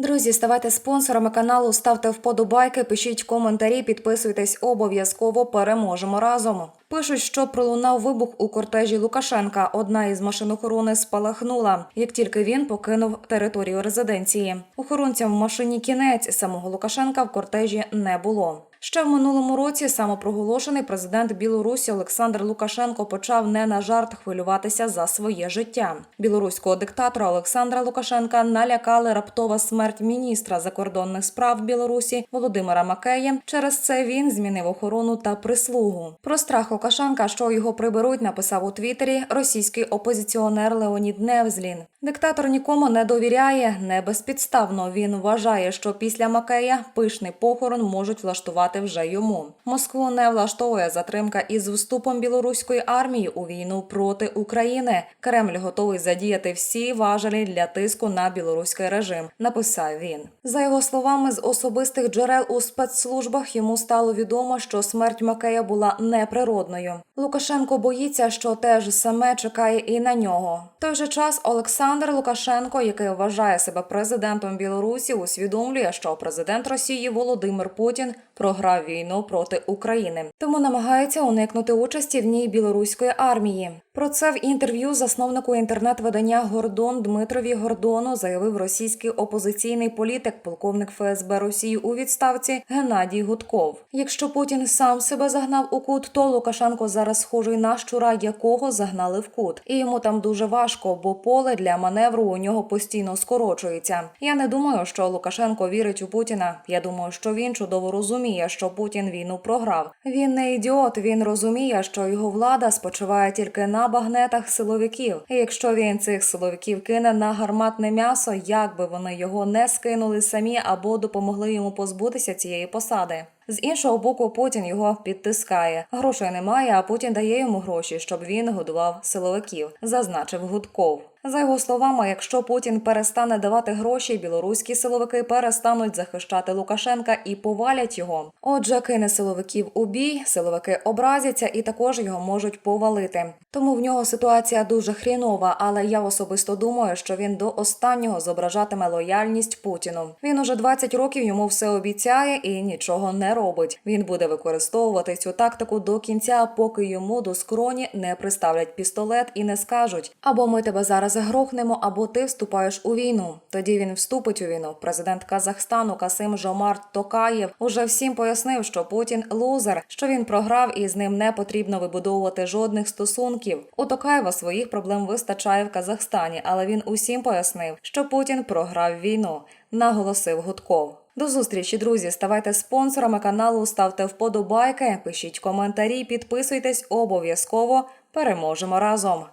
Друзі, ставайте спонсорами каналу, ставте вподобайки, пишіть коментарі, підписуйтесь обов'язково. Переможемо разом. Пишуть, що пролунав вибух у кортежі Лукашенка. Одна із машин охорони спалахнула, як тільки він покинув територію резиденції. Охоронцям в машині кінець самого Лукашенка в кортежі не було. Ще в минулому році самопроголошений президент Білорусі Олександр Лукашенко почав не на жарт хвилюватися за своє життя. Білоруського диктатора Олександра Лукашенка налякали раптова смерть міністра закордонних справ Білорусі Володимира Макея. Через це він змінив охорону та прислугу. Про страх Лукашенка, що його приберуть, написав у Твіттері російський опозиціонер Леонід Невзлін. Диктатор нікому не довіряє не безпідставно. Він вважає, що після Макея пишний похорон можуть влаштувати вже йому. Москву не влаштовує затримка із вступом білоруської армії у війну проти України. Кремль готовий задіяти всі важелі для тиску на білоруський режим. Написав він. За його словами, з особистих джерел у спецслужбах йому стало відомо, що смерть Макея була неприродною. Лукашенко боїться, що те ж саме чекає і на нього. В той же час Олександр Лукашенко, який вважає себе президентом Білорусі, усвідомлює, що президент Росії Володимир Путін програв війну проти України, тому намагається уникнути участі в ній білоруської армії. Про це в інтерв'ю засновнику інтернет-видання Гордон Дмитрові Гордону заявив російський опозиційний політик, полковник ФСБ Росії у відставці Геннадій Гудков. Якщо Путін сам себе загнав у кут, то Лукашенко зараз схожий на щура, якого загнали в кут, і йому там дуже важко, бо поле для маневру у нього постійно скорочується. Я не думаю, що Лукашенко вірить у Путіна. Я думаю, що він чудово розуміє, що Путін війну програв. Він не ідіот. Він розуміє, що його влада спочиває тільки на багнетах силовиків. І якщо він цих силовиків кине на гарматне м'ясо, як би вони його не скинули самі або допомогли йому позбутися цієї посади. З іншого боку, Путін його підтискає. Грошей немає, а Путін дає йому гроші, щоб він годував силовиків, зазначив Гудков. За його словами, якщо Путін перестане давати гроші, білоруські силовики перестануть захищати Лукашенка і повалять його. Отже, кине силовиків у бій, силовики образяться і також його можуть повалити. Тому в нього ситуація дуже хрінова, але я особисто думаю, що він до останнього зображатиме лояльність Путіну. Він уже 20 років йому все обіцяє і нічого не робить. Він буде використовувати цю тактику до кінця, поки йому до скроні не приставлять пістолет і не скажуть: або ми тебе зараз грохнемо, або ти вступаєш у війну. Тоді він вступить у війну. Президент Казахстану Касим Жомарт Токаєв уже всім пояснив, що Путін лузер, що він програв і з ним не потрібно вибудовувати жодних стосунків. У Токаєва своїх проблем вистачає в Казахстані, але він усім пояснив, що Путін програв війну, наголосив Гудков. До зустрічі, друзі. Ставайте спонсорами каналу, ставте вподобайки, пишіть коментарі, підписуйтесь обов'язково. Переможемо разом.